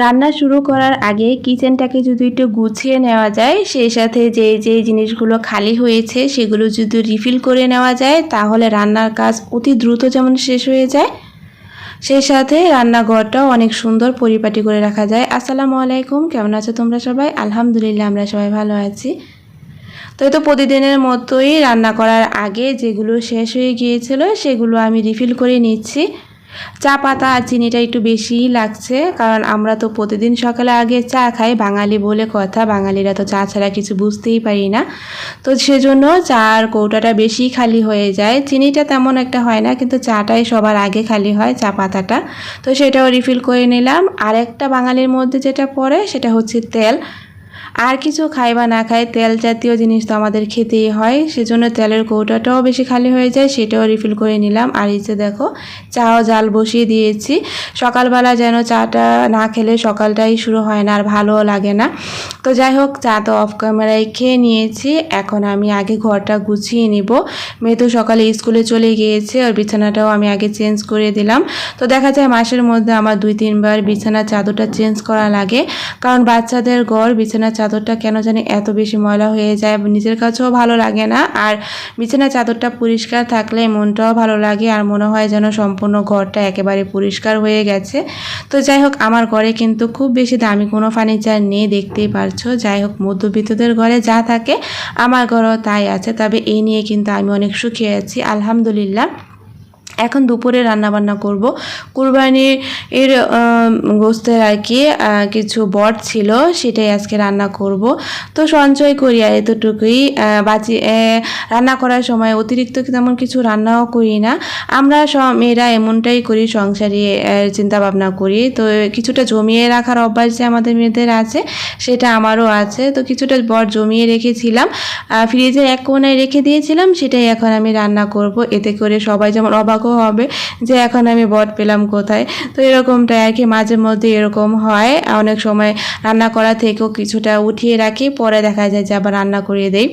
রান্না শুরু করার আগে কিচেনটাকে যদি একটু গুছিয়ে নেওয়া যায়, সেই সাথে যে যে জিনিসগুলো খালি হয়েছে সেগুলো যদি রিফিল করে নেওয়া যায়, তাহলে রান্নার কাজ অতি দ্রুত যেমন শেষ হয়ে যায়। সেই সাথে রান্নাঘরটাও অনেক সুন্দর পরিপাটি করে রাখা যায়। আসসালামু আলাইকুম, কেমন আছো তোমরা সবাই? আলহামদুলিল্লাহ, আমরা সবাই ভালো আছি। তো তো প্রতিদিনের মতোই রান্না করার আগে যেগুলো শেষ হয়ে গিয়েছিল, সেগুলো আমি রিফিল করে নিচ্ছি। চা পাতা আর চিনিটা একটু বেশিই লাগছে, কারণ আমরা তো প্রতিদিন সকালে আগে চা খাই। বাঙালি বলে কথা, বাঙালিরা তো চা ছাড়া কিছু বুঝতেই পারি না। তো সেজন্য চার কৌটাটা বেশি খালি হয়ে যায়। চিনিটা তেমন একটা হয় না, কিন্তু চাটাই সবার আগে খালি হয়, চা পাতাটা। তো সেটাও রিফিল করে নিলাম। আর একটা বাঙালির মধ্যে যেটা পড়ে, সেটা হচ্ছে তেল। আর কিছু খাই বা না খাই, তেল জাতীয় জিনিস তো আমাদের খেতেই হয়, সেজন্য তেলের কৌটাটাও বেশি খালি হয়ে যায়, সেটাও রিফিল করে নিলাম। আর যে দেখো, চাও জাল বসিয়ে দিয়েছি। সকালবেলা যেন চাটা না খেলে সকালটাই শুরু হয় না, আর ভালোও লাগে না। তো যাই হোক, চা তো অফ ক্যামেরায় খেয়ে নিয়েছি, এখন আমি আগে ঘরটা গুছিয়ে নিব। মেয়ে তো সকালে স্কুলে চলে গিয়েছে আর বিছানাটাও আমি আগে চেঞ্জ করে দিলাম। তো দেখা যায় মাসের মধ্যে আমার দুই তিনবার বিছানার চাদরটা চেঞ্জ করা লাগে, কারণ বাচ্চাদের ঘর বিছানার চাদরটা কেন জানি এত বেশি ময়লা হয়ে যায় নিজের কাছেও ভালো লাগে না। আর বিছানার চাদরটা পরিষ্কার থাকলে মনটাও ভালো লাগে আর মনে হয় যেন সম্পূর্ণ ঘরটা একেবারে পরিষ্কার হয়ে গেছে। তো যাই হোক, আমার ঘরে কিন্তু খুব বেশি দামি কোনো ফার্নিচার নেই, দেখতেই পারছ। যাই হোক, মধ্যবিত্তদের ঘরে যা থাকে, আমার ঘরেও তাই আছে। তবে এই নিয়ে কিন্তু আমি অনেক সুখী আছি, আলহামদুলিল্লাহ। এখন দুপুরে রান্না বান্না করব। কুরবানির, এর গোস্তের আর কি কিছু বট ছিল, সেটাই আজকে রান্না করব। তো সঞ্চয় করি আর এতটুকুই। বাঁচি রান্না করার সময় অতিরিক্ত তেমন কিছু রান্নাও করি না। আমরা সব মেয়েরা এমনটাই করি, সংসারে চিন্তা ভাবনা করি। তো কিছুটা জমিয়ে রাখার অভ্যাস যে আমাদের মেয়েদের আছে, সেটা আমারও আছে। তো কিছুটা বট জমিয়ে রেখেছিলাম। ফ্রিজে এক কোনায় রেখে দিয়েছিলাম, সেটাই এখন আমি রান্না করব। এতে করে সবাই যেমন অবাক অবাকও হবে যে এখন আমি বট পেলাম কোথায়। তো এরকমটা আর কি মাঝে মধ্যে এরকম হয়। অনেক সময় রান্না করা থেকেও কিছুটা উঠিয়ে রাখি, পরে দেখা যায় যে আবার রান্না করিয়ে দেই।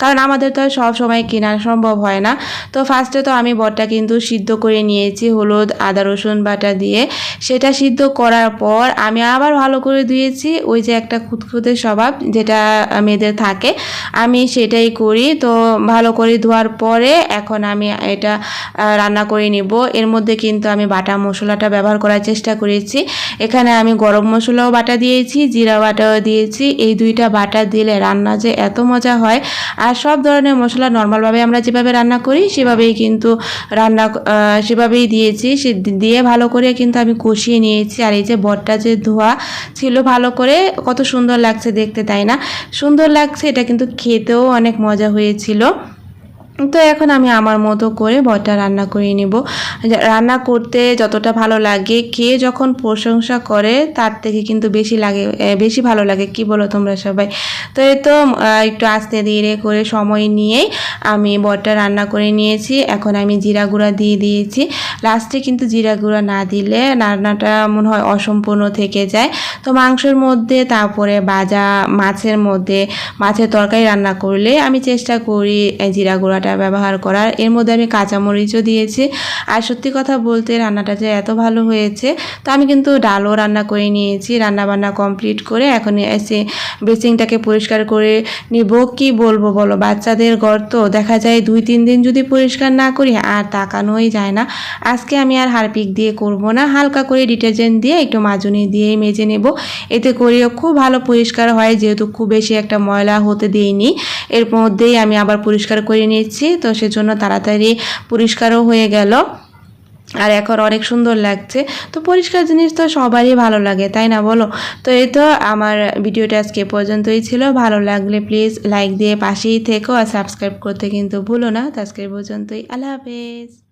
কারণ আমাদের তো সব সময় কেনা সম্ভব হয় না। তো ফার্স্টে তো আমি বটটা কিন্তু সিদ্ধ করে নিয়েছি হলুদ, আদা, রসুন বাটা দিয়ে। সেটা সিদ্ধ করার পর আমি আবার ভালো করে ধুয়েছি ওই যে একটা খুঁতখুঁতে স্বভাব যেটা মেয়েদের থাকে। আমি সেটাই করি। তো ভালো করে ধোয়ার পরে এখন আমি এটা রান্না নিব। এর মধ্যে কিন্তু আমি বাটা মশলাটা ব্যবহার করার চেষ্টা করেছি। এখানে আমি গরম মশলাও বাটা দিয়েছি জিরা বাটাও দিয়েছি। এই দুইটা বাটা দিলে রান্না যে এত মজা হয়। আর সব ধরনের মশলা নর্মালভাবে আমরা যেভাবে রান্না করি, সেভাবেই কিন্তু রান্না সেভাবেই দিয়েছি। সে দিয়ে ভালো করে কিন্তু আমি কষিয়ে নিয়েছি। আর এই যে বটটা যে ধোয়া ছিল ভালো করে, কত সুন্দর লাগছে দেখতে, তাই না? সুন্দর লাগছে, এটা কিন্তু খেতেও অনেক মজা হয়েছিল। তো এখন আমি আমার মতো করে বটটা রান্না করে নেব। রান্না করতে যতটা ভালো লাগে, কে যখন প্রশংসা করে তার থেকে কিন্তু বেশি লাগে বেশি ভালো লাগে। কি বলো তোমরা সবাই? তো এই তো একটু আস্তে ধীরে করে সময় নিয়েই আমি বটটা রান্না করে নিয়েছি। এখন আমি জিরা গুঁড়া দিয়ে দিয়েছি। লাস্টে কিন্তু জিরা গুঁড়া না দিলে রান্নাটা মনে হয় অসম্পূর্ণ থেকে যায়। তো মাংসের মধ্যে, তারপরে বাজা মাছের মধ্যে মাছের তরকারি রান্না করলে আমি চেষ্টা করি জিরা গুঁড়াটা বাটা ব্যবহার করার। এর মধ্যে আমি কাঁচামরিচও দিয়েছি। আর সত্যি কথা বলতে রান্নাটা যে এত ভালো হয়েছে, তো আমি কিন্তু ডালও রান্না করে নিয়েছি রান্না বান্না কমপ্লিট করে এখন এসে বেসিংটাকে পরিষ্কার করে নিব। কি বলব বলো, বাচ্চাদের ঘর তো দেখা যায় দুই, তিন দিন যদি পরিষ্কার না করি আর তাকানোই যায় না। আজকে আমি আর হারপিক দিয়ে করব না, হালকা করে ডিটারজেন্ট দিয়ে একটু মাজুনি দিয়ে মেজে নেব। এতে করেও খুব ভালো পরিষ্কার হয়, যেহেতু খুব বেশি একটা ময়লা হতে দিইনি। এর মধ্যেই আমি আবার পরিষ্কার করে নিয়েছি। দিচ্ছি তো সেজন্য তাড়াতাড়ি পরিষ্কারও হয়ে গেল। আর এখন অনেক সুন্দর লাগছে। তো পরিষ্কার জিনিস তো সবারই ভালো লাগে, তাই না বলো? তো এই তো আমার ভিডিওটা আজকে পর্যন্তই ছিল। ভালো লাগলে প্লিজ লাইক দিয়ে পাশেই থেকো আর সাবস্ক্রাইব করতে কিন্তু ভুলো না। তো আজকের পর্যন্তই। আল্লাহ হাফেজ।